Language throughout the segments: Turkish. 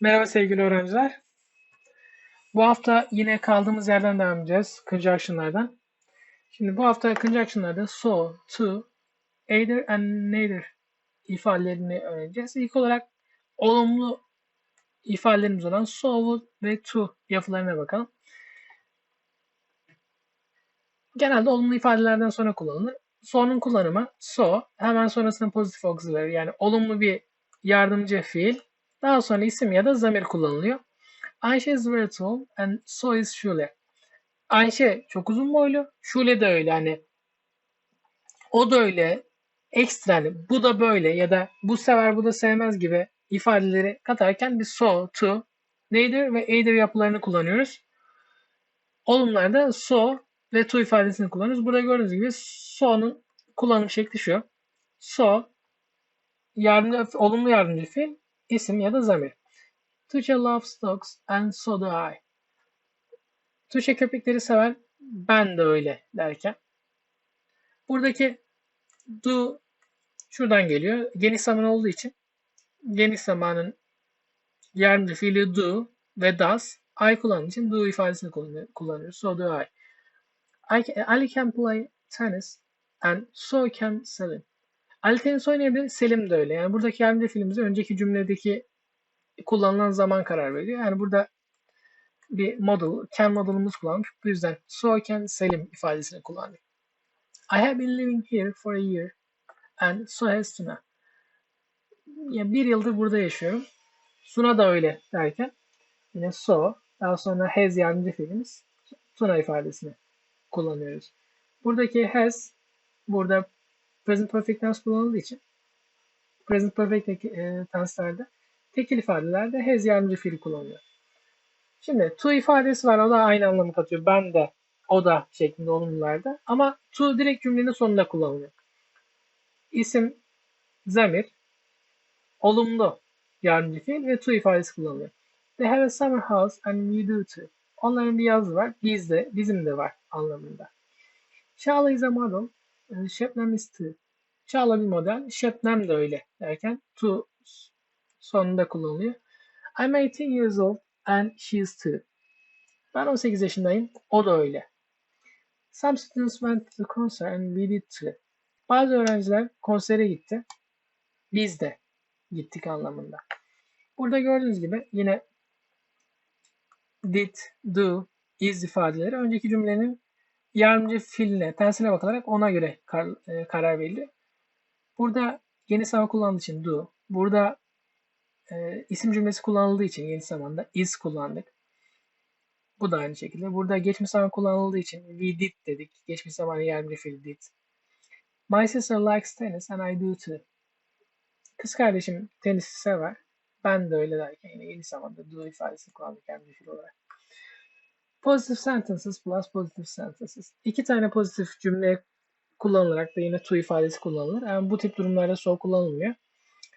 Merhaba sevgili öğrenciler. Bu hafta yine kaldığımız yerden devam edeceğiz. Conjunction'lardan. Şimdi bu hafta conjunction'larda so, to, either and neither ifadelerini öğreneceğiz. İlk olarak olumlu ifadelerimiz olan so ve to yapılarına bakalım. Genelde olumlu ifadelerden sonra kullanılır. So'nun kullanımı so, hemen sonrasında pozitif auxiliary yani olumlu bir yardımcı fiil daha sonra isim ya da zamir kullanılıyor. Ayşe is very tall and so is Şule. Ayşe çok uzun boylu. Şule de öyle hani o da öyle ekstra hani bu da böyle ya da bu sever bu da sevmez gibi ifadeleri katarken biz so, to, neither ve either yapılarını kullanıyoruz. Olumlarda so ve to ifadesini kullanıyoruz. Burada gördüğünüz gibi so'nun kullanım şekli şu. So yardımcı, olumlu yardımcı fiil isim ya da zamir. Tuğçe loves dogs and so do I. Tuğçe köpekleri sever, ben de öyle derken. Buradaki do şuradan geliyor. Geniş zaman olduğu için geniş zamanın yardımcı fiili do ve does. I kullandığı için do ifadesini kullanıyoruz. So do I. I Ali can play tennis and so can Selim. Ali tenis oynayabilir, Selim de öyle. Yani buradaki yardımcı fiilimize önceki cümledeki kullanılan zaman karar veriyor. Yani burada bir model, can model'ımız kullanmış. Bu yüzden so can Selim ifadesini kullandık. I have been living here for a year and so has Tuna. Yani bir yıldır burada yaşıyorum. Suna da öyle derken yine so daha sonra has yardımcı fiilimiz Tuna ifadesini kullanıyoruz. Buradaki has burada present perfect tense kullanıldığı için present perfect e, tense'lerde tekil ifadelerde has yardımcı fiil kullanılıyor. Şimdi to ifadesi var. O da aynı anlamı katıyor. Ben de, o da şeklinde olumlularda. Ama to direkt cümlenin sonunda kullanılıyor. İsim, zamir, olumlu yardımcı fiil ve to ifadesi kullanılıyor. They have a summer house and we do too. Onların bir yazı var. Biz de, bizim de var anlamında. Charlie is a model. Şebnem is too. Çağla bir model. Şebnem de öyle derken to sonunda kullanılıyor. I'm 18 years old and she is too. Ben 18 yaşındayım. O da öyle. Some students went to the concert and we did too. Bazı öğrenciler konsere gitti. Biz de gittik anlamında. Burada gördüğünüz gibi yine did, do, is ifadeleri önceki cümlenin yardımcı fiiline, tensine bakarak ona göre kar, e, karar veriliyor. Burada yeni zaman kullandığı için do. Burada e, isim cümlesi kullanıldığı için yeni zamanda is kullandık. Bu da aynı şekilde. Burada geçmiş zaman kullanıldığı için we did dedik. Geçmiş zamanı yardımcı fiil did. My sister likes tennis and I do too. Kız kardeşim tenisi sever. Ben de öyle derken yine yeni zamanda do ifadesini kullandık yardımcı fiil olarak. Positive sentences plus positive sentences. İki tane pozitif cümle kullanılarak da yine to ifadesi kullanılır. Yani bu tip durumlarda so kullanılmıyor.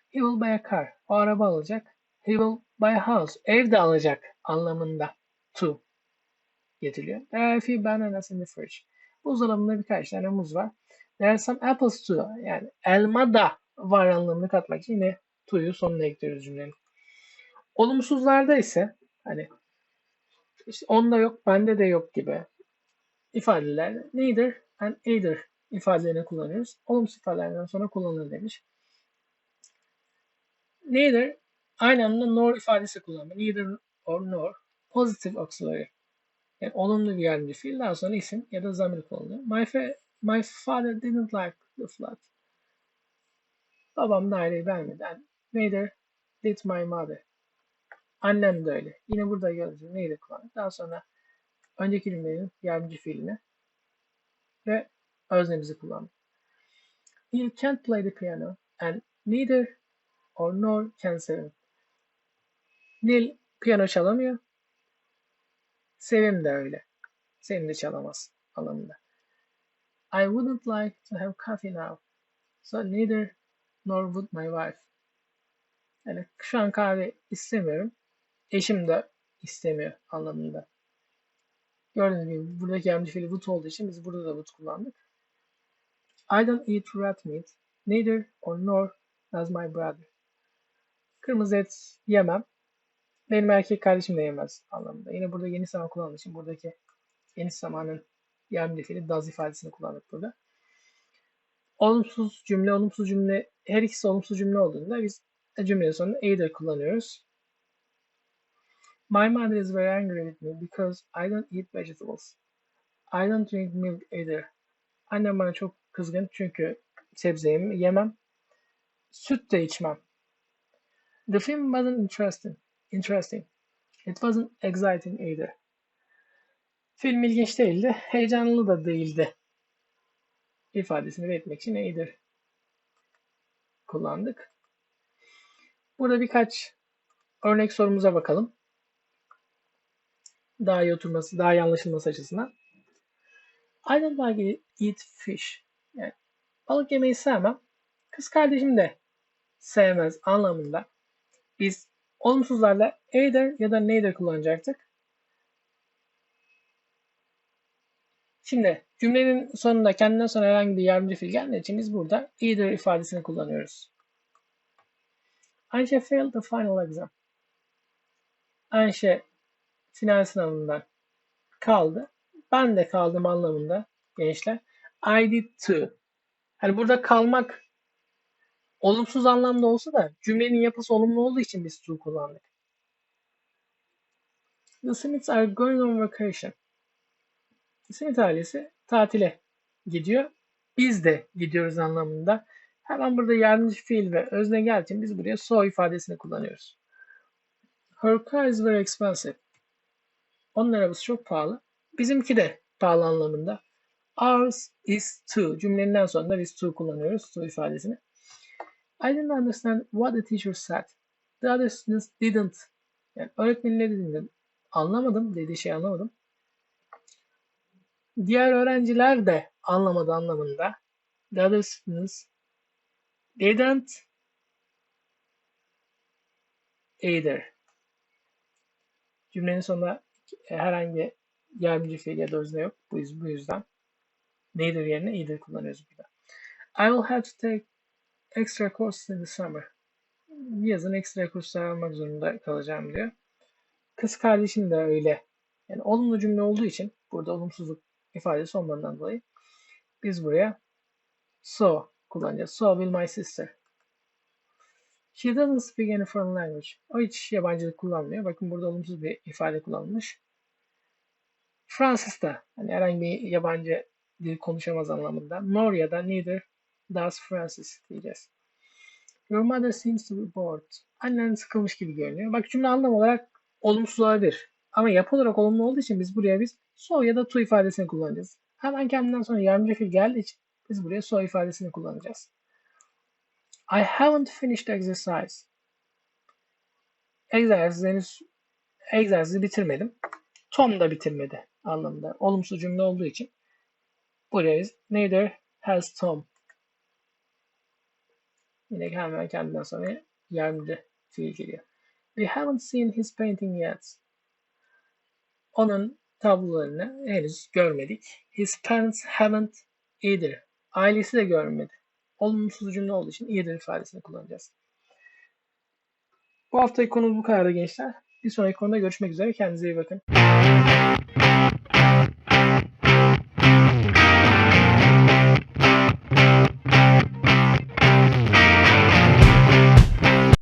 He will buy a car. O araba alacak. He will buy a house. Ev de alacak anlamında to getiriliyor. There are a few bananas in the fridge. Buzdolabında birkaç tane muz var. There are some apples too. Yani elma da var anlamını katmak için yine to'yu sonuna ekliyoruz cümlenin. Olumsuzlarda ise hani işte onda yok, bende de yok gibi ifadeler neither and either ifadelerini kullanıyoruz. Olumsuz ifadelerden sonra kullanılır demiş. Neither aynı anda nor ifadesi kullanılıyor. Neither or nor positive auxiliary. Yani olumlu bir yardımcı fiil daha sonra isim ya da zamir kullanılıyor. My, fa my father didn't like the flood. Babam daireyi beğenmedi. And neither did my mother. Annem de öyle. Yine burada gördüğünüz neither kullandık. Daha sonra önceki cümlenin yardımcı fiilini ve öznemizi kullandık. He can't play the piano and neither or nor can Sevim. Nil piyano çalamıyor. Sevim de öyle. Sevim de çalamaz anlamında. I wouldn't like to have coffee now. So neither nor would my wife. Yani şu an kahve istemiyorum. Eşim de istemiyor anlamında. Gördüğünüz gibi buradaki yardımcı fiili would olduğu için biz burada da would kullandık. I don't eat red meat. Neither or nor does my brother. Kırmızı et yemem. Benim erkek kardeşim de yemez anlamında. Yine burada geniş zaman kullanıldığı için buradaki geniş zamanın yardımcı fiili does ifadesini kullandık burada. Olumsuz cümle, olumsuz cümle, her ikisi olumsuz cümle olduğunda biz cümlenin sonunda either kullanıyoruz. My mother is very angry with me because I don't eat vegetables. I don't drink milk either. Annem bana çok kızgın çünkü sebze yem- yemem. Süt de içmem. The film wasn't interesting. Interesting. It wasn't exciting either. Film ilginç değildi, heyecanlı da değildi. ifadesini belirtmek için either kullandık. Burada birkaç örnek sorumuza bakalım. Daha iyi oturması, daha iyi anlaşılması açısından. I don't like eat fish. Yani balık yemeyi sevmem. Kız kardeşim de sevmez anlamında. Biz olumsuzlarla either ya da neither kullanacaktık. Şimdi cümlenin sonunda kendinden sonra herhangi bir yardımcı fiil gelmediği için biz burada either ifadesini kullanıyoruz. Ayşe failed the final exam. Ayşe final sınavından kaldı. Ben de kaldım anlamında gençler. I did too. Hani burada kalmak olumsuz anlamda olsa da cümlenin yapısı olumlu olduğu için biz to kullandık. The Smiths are going on vacation. Smith ailesi tatile gidiyor. Biz de gidiyoruz anlamında. Hemen burada yardımcı fiil ve özne geldiği için biz buraya so ifadesini kullanıyoruz. Her car is very expensive. Onun arabası çok pahalı. Bizimki de pahalı anlamında. Ours is too. Cümlenin sonunda biz to kullanıyoruz. To ifadesini. I didn't understand what the teacher said. The other students didn't. Yani öğretmenin ne dediğini anlamadım. Dediği şeyi anlamadım. Diğer öğrenciler de anlamadı anlamında. The other students didn't either. Cümlenin sonunda herhangi yardımcı fiil ya da özne yok. Bu, yüz- bu yüzden neither yerine either kullanıyoruz burada. I will have to take extra courses in the summer. Yazın ekstra kurslar almak zorunda kalacağım diyor. Kız kardeşim de öyle. Yani olumlu cümle olduğu için burada olumsuzluk ifadesi olmadığından dolayı biz buraya so kullanacağız. So will my sister. She doesn't speak any foreign language. O hiç yabancı dil kullanmıyor. Bakın burada olumsuz bir ifade kullanılmış. Fransız da hani herhangi bir yabancı dil konuşamaz anlamında. Nor ya da neither does Francis diyeceğiz. Your mother seems to be bored. Annen sıkılmış gibi görünüyor. Bak cümle anlam olarak olumsuz olabilir. Ama yapı olarak olumlu olduğu için biz buraya biz so ya da to ifadesini kullanacağız. Hemen kendinden sonra yardımcı fiil geldiği için biz buraya so ifadesini kullanacağız. I haven't finished exercise. Egzersiz egzersizi bitirmedim. Tom da bitirmedi anlamında. Olumsuz cümle olduğu için buraya biz neither has Tom. Yine hemen kendinden sonra yardımcı fiil geliyor. We haven't seen his painting yet. Onun tablolarını henüz görmedik. His parents haven't either. Ailesi de görmedi. Olumsuz cümle olduğu için either ifadesini kullanacağız. Bu haftaki konumuz bu kadardı gençler. Bir sonraki konuda görüşmek üzere. Kendinize iyi bakın.